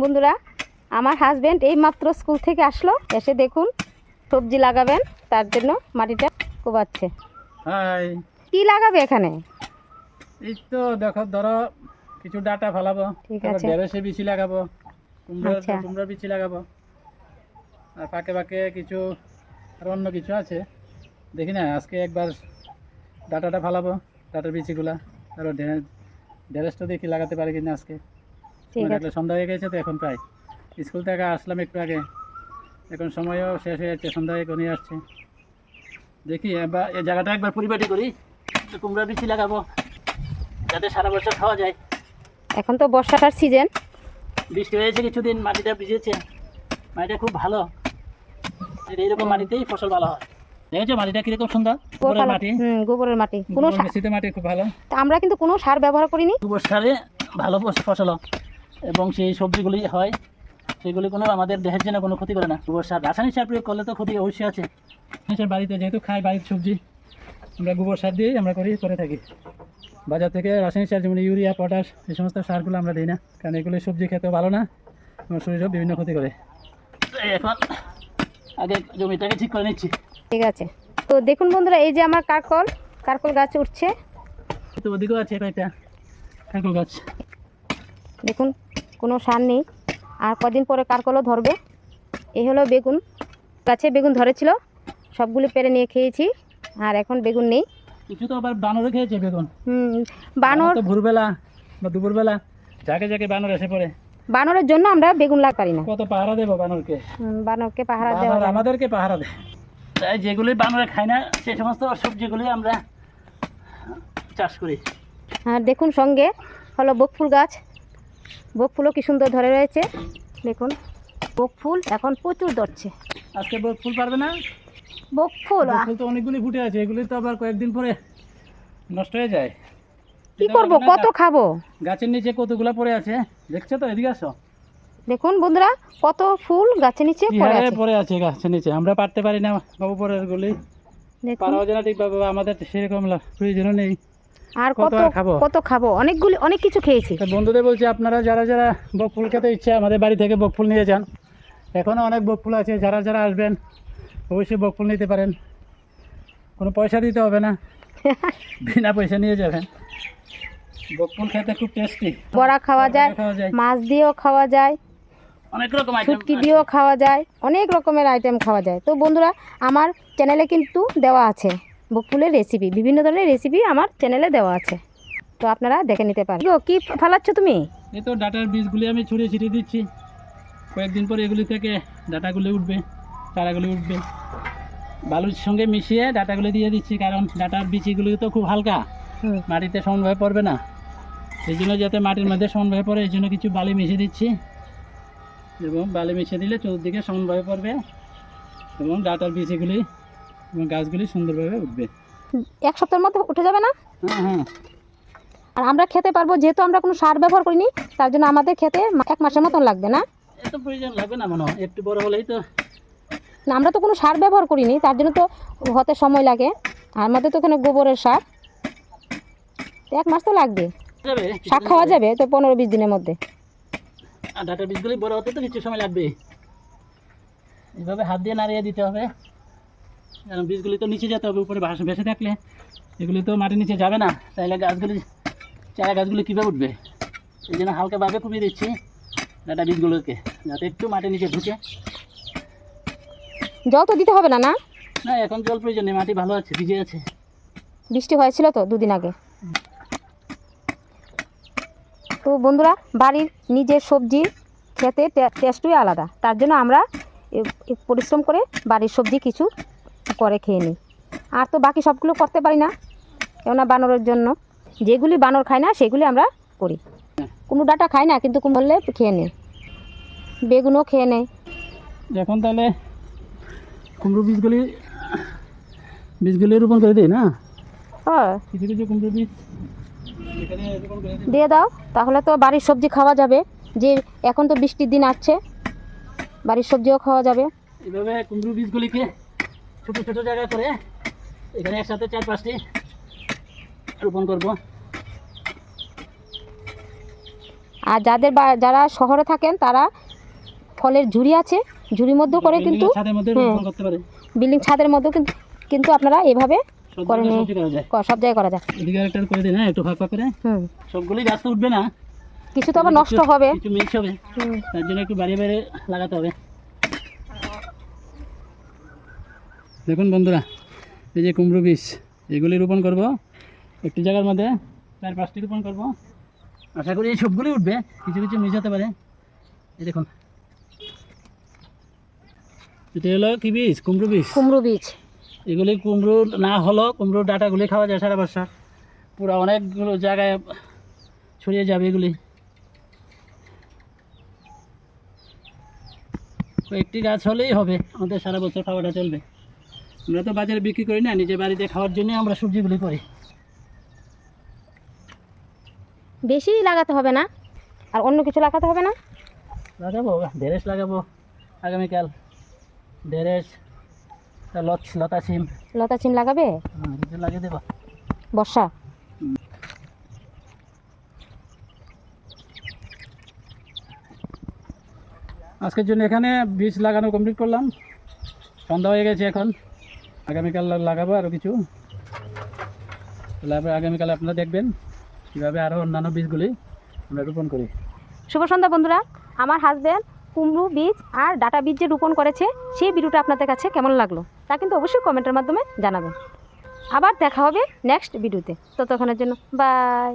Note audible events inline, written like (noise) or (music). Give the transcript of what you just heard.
বন্ধুরা আমার হাজবেন্ড এই মাত্র স্কুল থেকে আসলো। এসে দেখুন সবজি লাগাবেন তার জন্য মাটিটা কোবাচ্ছে। কি লাগাবে এখানে? এই তো দেখো ধরো কিছু ডাটা ফেলাবো। ঠিক আছে। ঢেঁড়সে বিচি লাগাবো কুমড়োর আচ্ছা। বিচি লাগাবো। আর ফাঁকে ফাঁকে কিছু আর অন্য কিছু আছে। দেখি না আজকে একবার ডাটাটা ফেলাবো ডাটার বিচিগুলা। ঢে- ঢেঁড়সটা দেখি লাগাতে পারি কিনা আজকে। ঠিক আছে। সন্ধ্যা হয়ে গেছে তো এখন প্রায়। স্কুল থেকে আসলাম একটু আগে। এখন সময়ও শেষ হয়ে যাচ্ছে সন্ধ্যা আসছে। দেখি এবার এই জায়গাটা একবার পরিপাটি করি। কুমড়ার বিচি লাগাবো যাতে সারা বছর খাওয়া যায়। এখন তো বর্ষাটার সিজন বৃষ্টি হয়েছে কিছুদিন মাটিটা ভিজেছে। মাটিটা খুব ভালো। এইরকম মাটিতেই ফসল ভালো হয়। দেখেছ মাটিটা কীরকম সুন্দর? গোবরের মাটি। গোবরের মাটি। কোনো মিশ্রিত মাটি খুব ভালো। আমরা কিন্তু কোনো সার ব্যবহার করিনি। গোবর সারে ভালো ফসল হয়। এবং সেই সবজিগুলি হয় সেগুলি কোনো আমাদের দেহের জন্য কোনো ক্ষতি করে না। গোবর সার। রাসায়নিক সার প্রয়োগ করলে তো ক্ষতি অবশ্যই আছে। মানুষের বাড়িতে যেহেতু খাই বাড়ির সবজি আমরা গোবর সার দিয়েই আমরা করি করে থাকি। বাজার থেকে রাসায়নিক সার যেমন ইউরিয়া পটাশ এই সমস্ত সারগুলো আমরা দিই না। কারণ এগুলো সবজি খেতেও ভালো না আমার শরীরেও বিভিন্ন ক্ষতি করে। এখন আগে জমিটাকে ঠিক করে নিচ্ছি। ঠিক আছে। তো দেখুন বন্ধুরা এই যে আমার কারকল কারকল গাছ উঠছে। তো ওদিকেও আছে কয়েকটা কাকুল গাছ। দেখুন কোনো সার নেই। আর কদিন পরে কারকলও ধরবে। এই হলো বেগুন। গাছে বেগুন ধরেছিল সবগুলি পেরে নিয়ে খেয়েছি আর এখন বেগুন নেই। কিছু তো আবার বানরে খেয়েছে বেগুন। হুম বানর তো ভোরবেলা বা দুপুরবেলা যাকে যাকে বানর এসে পড়ে। বানরের জন্য আমরা বেগুন লাগ পারি না। কত পাহারা দেবো বানরকে? হুম, বানরকে পাহারা দেওয়া। আমাদেরকে পাহারা দেয়। তাই যেগুলি বানরে খায় না সেই সমস্ত সবজিগুলি আমরা চাষ করি। আর দেখুন সঙ্গে হলো বকফুল গাছ। বকফুলও কি সুন্দর ধরে রয়েছে। দেখুন বকফুল এখন প্রচুর ধরছে। আজকে বক ফুল পারবে না? বক আহ, ফুল তো অনেকগুলি ফুটে আছে এগুলি তো আবার কয়েকদিন পরে নষ্ট হয়ে যায়। কি করব কত খাব? গাছের নিচে কতগুলা পড়ে আছে? দেখছ তো এদিকে আসো। দেখুন বন্ধুরা কত ফুল গাছের নিচে পড়ে আছে। পড়ে আছে গাছের নিচে আমরা পারতে পারি না বাবু পরের গুলি। পারাও যায় না ঠিকভাবে আমাদের সেরকম প্রয়োজনও নেই। আর কত খাব? কত খাব? অনেকগুলি অনেক কিছু খেয়েছি। বন্ধুদের বলছি আপনারা যারা যারা বক ফুল খেতে ইচ্ছে আমাদের বাড়ি থেকে বক ফুল নিয়ে যান। এখনও অনেক বক ফুল আছে যারা যারা আসবেন অবশ্যই বক ফুল নিতে পারেন। কোনো পয়সা দিতে হবে না। (laughs) বিনা পয়সা নিয়ে যাবেন। বক ফুল খেতে খুব টেস্টি বড়া খাওয়া যায় মাছ দিয়েও খাওয়া যায় অনেক রকম শুটকি দিয়েও খাওয়া যায় অনেক রকমের আইটেম খাওয়া যায়। তো বন্ধুরা আমার চ্যানেলে কিন্তু দেওয়া আছে। বকফুলের রেসিপি বিভিন্ন ধরনের রেসিপি আমার চ্যানেলে দেওয়া আছে। তো আপনারা দেখে নিতে পারেন। কি ফেলাচ্ছ তুমি? এই তো ডাটার বীজগুলি আমি ছড়িয়ে ছিটিয়ে দিচ্ছি। কয়েকদিন পর এগুলি থেকে ডাটাগুলি উঠবে চারাগুলি উঠবে। বালুর সঙ্গে মিশিয়ে ডাটাগুলি দিয়ে দিচ্ছি কারণ ডাটার বিচিগুলি তো খুব হালকা। মাটিতে সমানভাবে পড়বে না। সেই জন্য যাতে মাটির মধ্যে সমানভাবে পড়ে এই জন্য কিছু বালি মিশিয়ে দিচ্ছি। এবং বালি মিশিয়ে দিলে চতুর্দিকে সমানভাবে পড়বে। এবং ডাটার বিচিগুলি এবং গাছগুলি সুন্দরভাবে উঠবে। এক সপ্তাহের মধ্যে উঠে যাবে না? হ্যাঁ হ্যাঁ। আর আমরা খেতে পারব যেহেতু আমরা কোনো সার ব্যবহার করিনি তার জন্য আমাদের খেতে এক মাসের মতন লাগবে না? এত প্রয়োজন লাগবে না মনে হয় একটু বড় হলেই তো। না, আমরা তো কোনো সার ব্যবহার করিনি তার জন্য তো হতে সময় লাগে। আর আমাদের তো এখানে গোবরের সার। এক মাস তো লাগবে। শাক খাওয়া যাবে তো পনেরো বিশ দিনের মধ্যে। আর ডাটার বীজগুলি বড় হতে তো কিছু সময় লাগবে। এইভাবে হাত দিয়ে নাড়িয়ে দিতে হবে। কারণ বীজগুলি তো নিচে যেতে হবে উপরে ভাসে ভেসে থাকলে। এগুলি তো মাটির নিচে যাবে না তাইলে গাছগুলি চারা গাছগুলি কীভাবে উঠবে? এই জন্য হালকাভাবে কমিয়ে দিচ্ছি ডাটা বীজগুলোকে যাতে একটু মাটির নিচে ঢুকে। জল তো দিতে হবে না না? না এখন জল প্রয়োজন নেই মাটি ভালো আছে ভিজে আছে। বৃষ্টি হয়েছিল তো দুদিন আগে। তো বন্ধুরা বাড়ির নিজের সবজি খেতে টেস্টই আলাদা। তার জন্য আমরা পরিশ্রম করে বাড়ির সবজি কিছু করে খেয়ে নিই আর তো বাকি সবগুলো করতে পারি না কেননা বানরের জন্য। যেগুলি বানর খায় না সেগুলি আমরা করি। কোনো ডাটা খায় না কিন্তু কুমড়লে খেয়ে নেয়। বেগুনও খেয়ে নেয়। এখন তাহলে কুমড়ো বীজগুলি বীজগুলি রোপণ করে দিই না? হ্যাঁ। কিছু কিছু কুমড়ো বীজ দিয়ে দাও তাহলে তো বাড়ির সবজি খাওয়া যাবে। যে এখন তো বৃষ্টির দিন আসছে বাড়ির সবজিও খাওয়া যাবে। এভাবে কুমড়ো বীজগুলিকে ছোটো ছোটো জায়গা করে এখানে একসাথে চার পাঁচটি রোপণ করব। আর যাদের যারা শহরে থাকেন তারা ফলের ঝুড়ি আছে ঝুড়ির মধ্যেও করে কিন্তু মধ্যে বিল্ডিং ছাদের মধ্যেও কিন্তু কিন্তু আপনারা এভাবে সব করে নিয়ে- জায়গায় করা যায়। এদিকে করে দিন হ্যাঁ একটু ফাঁক ফাঁক করে। হুম। সবগুলোই গাছ তো উঠবে না। কিছু তো আবার নষ্ট হবে। কিছু মিক্স হবে। তার জন্য একটু বাড়িয়ে বাড়িয়ে লাগাতে হবে। দেখুন বন্ধুরা এই যে কুমড়ো বীজ এগুলি রোপণ করব। একটি জায়গার মধ্যে চার পাঁচটি রোপণ করব। আশা করি এই সবগুলি উঠবে কিছু কিছু মিস হতে পারে। এই দেখুন। এটা হলো কি বীজ? কুমড়ো বীজ। কুমড়ো বীজ। এগুলি কুমড়ো না হলো কুমড়োর ডাটাগুলি খাওয়া যায় সারা বছর। পুরো অনেকগুলো জায়গায় ছড়িয়ে যাবে এগুলি। একটি গাছ হলেই হবে আমাদের সারা বছর খাওয়াটা চলবে। আমরা তো বাজারে বিক্রি করি না নিজে বাড়িতে খাওয়ার জন্য আমরা সবজিগুলি করি। বেশি লাগাতে হবে না? আর অন্য কিছু লাগাতে হবে না? লাগাবো ঢেঁড়স লাগাবো আগামীকাল। ঢেঁড়স লত সিম। লতা সিম লাগাবে? কিছু লাগিয়ে দেবো। বর্ষা? আজকের জন্য এখানে বীজ লাগানো কমপ্লিট করলাম। সন্ধ্যা হয়ে গেছে এখন। আগামীকাল লাগাবো আরও কিছু। তাহলে আগামীকাল আপনারা দেখবেন কীভাবে আরও অন্যান্য বীজগুলি আমরা রোপণ করি। শুভ সন্ধ্যা বন্ধুরা, আমার হাজব্যান্ড কুমড়ো বীজ আর ডাটা বীজ যে রোপণ করেছে, সেই ভিডিওটা আপনাদের কাছে কেমন লাগল তা কিন্তু অবশ্যই কমেন্টের মাধ্যমে জানাবেন। আবার দেখা হবে নেক্সট ভিডিওতে ততক্ষণের জন্য বাই